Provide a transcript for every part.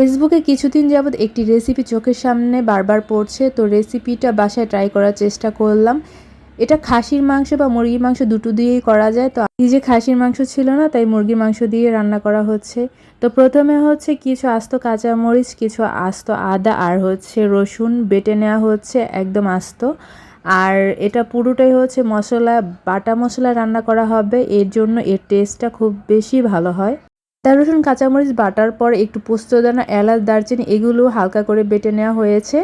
ফেসবুকে কিছুদিন যাবৎ একটি রেসিপি চোখের সামনে বারবার পড়ছে, তো রেসিপিটা বাসায় ট্রাই করার চেষ্টা করলাম। এটা খাসির মাংস বা মুরগির মাংস দুটো দিয়েই করা যায়, তো যে খাসির মাংস ছিল না, তাই মুরগির মাংস দিয়ে রান্না করা হচ্ছে। তো প্রথমে হচ্ছে কিছু আস্ত কাঁচামরিচ, কিছু আস্ত আদা, আর হচ্ছে রসুন বেটে নেওয়া হচ্ছে, একদম আস্ত। আর এটা পুরোটাই হচ্ছে মশলা, বাটা মশলা রান্না করা হবে, এর জন্য এর টেস্টটা খুব বেশি ভালো হয়। আদা, রসুন, কাঁচামরিচ, বাটার পর একটু পোস্তদানা এলাচ, দারচিনি এগুলো হালকা করে বেটে নেওয়া হয়েছে।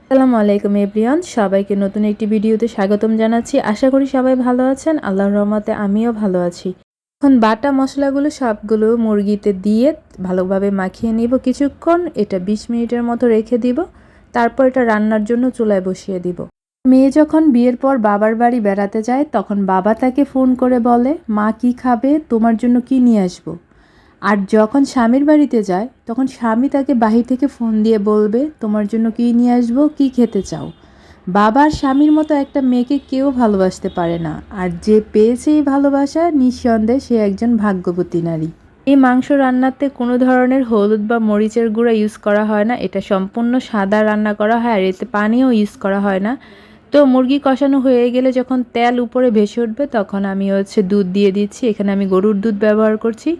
আসসালামু আলাইকুম এভরিয়ান সবাইকে নতুন একটি ভিডিওতে স্বাগতম জানাচ্ছি। আশা করি সবাই ভালো আছেন, আল্লাহর রহমতে আমিও ভালো আছি। এখন বাটা মশলাগুলো সবগুলো মুরগিতে দিয়ে ভালোভাবে মাখিয়ে নিব। কিছুক্ষণ এটা বিশ মিনিটের মতো রেখে দিব। তারপর এটা রান্নার জন্য চুলায় বসিয়ে দিব। মেয়ে যখন বিয়ের পর বাবার বাড়ি বেড়াতে যায়, তখন বাবা তাকে ফোন করে বলে, মা কি খাবে? তোমার জন্য কি নিয়ে আসব? আর যখন স্বামীর বাড়িতে যায়, তখন স্বামী তাকে বাহির থেকে ফোন দিয়ে বলবে, তোমার জন্য কী নিয়ে আসব? কী খেতে চাও? বাবার স্বামীর মতো একটা মেয়েকে কেউ ভালোবাসতে পারে না। আর যে পেয়েছে এই ভালোবাসা, নিঃসন্দেহে সে একজন ভাগ্যবতী নারী। এই মাংস রান্নাতে কোনো ধরনের হলুদ বা মরিচের গুঁড়া ইউজ করা হয় না। এটা সম্পূর্ণ সাদা রান্না করা হয় আর এতে পানিও ইউজ করা হয় না। তো মুরগি কষানো হয়ে গেলে যখন তেল উপরে ভেসে উঠবে, তখন আমি হচ্ছে দুধ দিয়ে দিচ্ছি। এখানে আমি গরুর দুধ ব্যবহার করছি।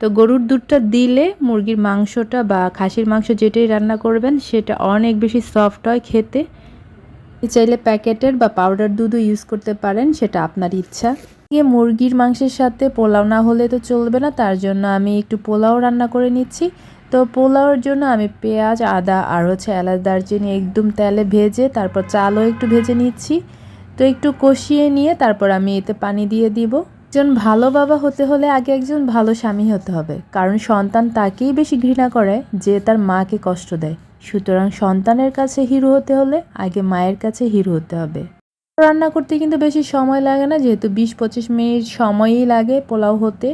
তো গরুর দুধটা দিলে মুরগির মাংসটা বা খাসির মাংস যেটাই রান্না করবেন, সেটা অনেক বেশি সফট হয় খেতে। চাইলে প্যাকেটের বা পাউডার দুধও ইউজ করতে পারেন, সেটা আপনার ইচ্ছা। গিয়ে মুরগির মাংসের সাথে পোলাও না হলে তো চলবে না, তার জন্য আমি একটু পোলাও রান্না করে নিচ্ছি। তো পোলাওর জন্য আমি পেঁয়াজ, আদা আর হচ্ছে এলাচ, দারচিনি একদম তেলে ভেজে তারপর চালও একটু ভেজে নিচ্ছি। তো একটু কষিয়ে নিয়ে তারপর আমি এতে পানি দিয়ে দিব। একজন ভালো বাবা হতে হলে আগে একজন ভালো স্বামী হতে হবে, কারণ সন্তান তাকেই বেশি ঘৃণা করে যে তার মাকে কষ্ট দেয়। সুতরাং সন্তানের কাছে হিরো হতে হলে আগে মায়ের কাছে হিরো হতে হবে। রান্না করতে কিন্তু বেশি সময় লাগে না, যেহেতু বিশ পঁচিশ মিনিট সময়ই লাগে পোলাও হতে।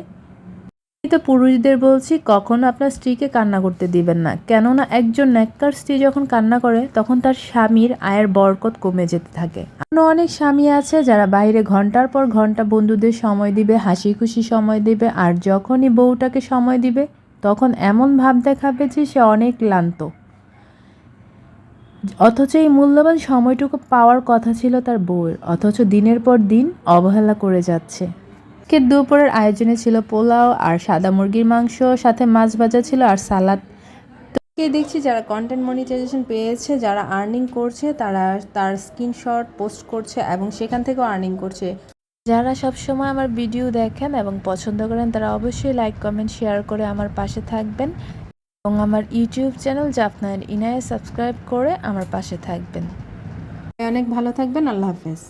তো পুরুষদের বলছি, কখনো আপনার স্ত্রীকে কান্না করতে দিবেন না। কেননা একজন ন্যাক্কার স্ত্রী যখন কান্না করে, তখন তার স্বামীর আয়ের বরকত কমে যেতে থাকে। অন্য অনেক স্বামী আছে যারা বাইরে ঘণ্টার পর ঘণ্টা বন্ধুদের সময় দিবে হাসি খুশি সময় দিবে, আর যখনই বউটাকে সময় দিবে, তখন এমন ভাব দেখাবে যে সে অনেক ক্লান্ত। অথচ এই মূল্যবান সময়টুকু পাওয়ার কথা ছিল তার বউয়ের। অথচ দিনের পর দিন অবহেলা করে যাচ্ছে। আজকের দুপুরের আয়োজনে ছিল পোলাও আর সাদা মুরগির মাংস, সাথে মাছ ভাজা ছিল আর সালাদ। কে দেখছি যারা কন্টেন্ট মনিটাইজেশন পেয়েছে, যারা আর্নিং করছে, তারা তার স্ক্রিনশট পোস্ট করছে এবং সেখান থেকেও আর্নিং করছে। যারা সবসময় আমার ভিডিও দেখেন এবং পছন্দ করেন, তারা অবশ্যই লাইক কমেন্ট শেয়ার করে আমার পাশে থাকবেন। এবং আমার ইউটিউব চ্যানেল জাফনার ইনায়ে সাবস্ক্রাইব করে আমার পাশে থাকবেন। অনেক ভালো থাকবেন, আল্লাহ হাফেজ।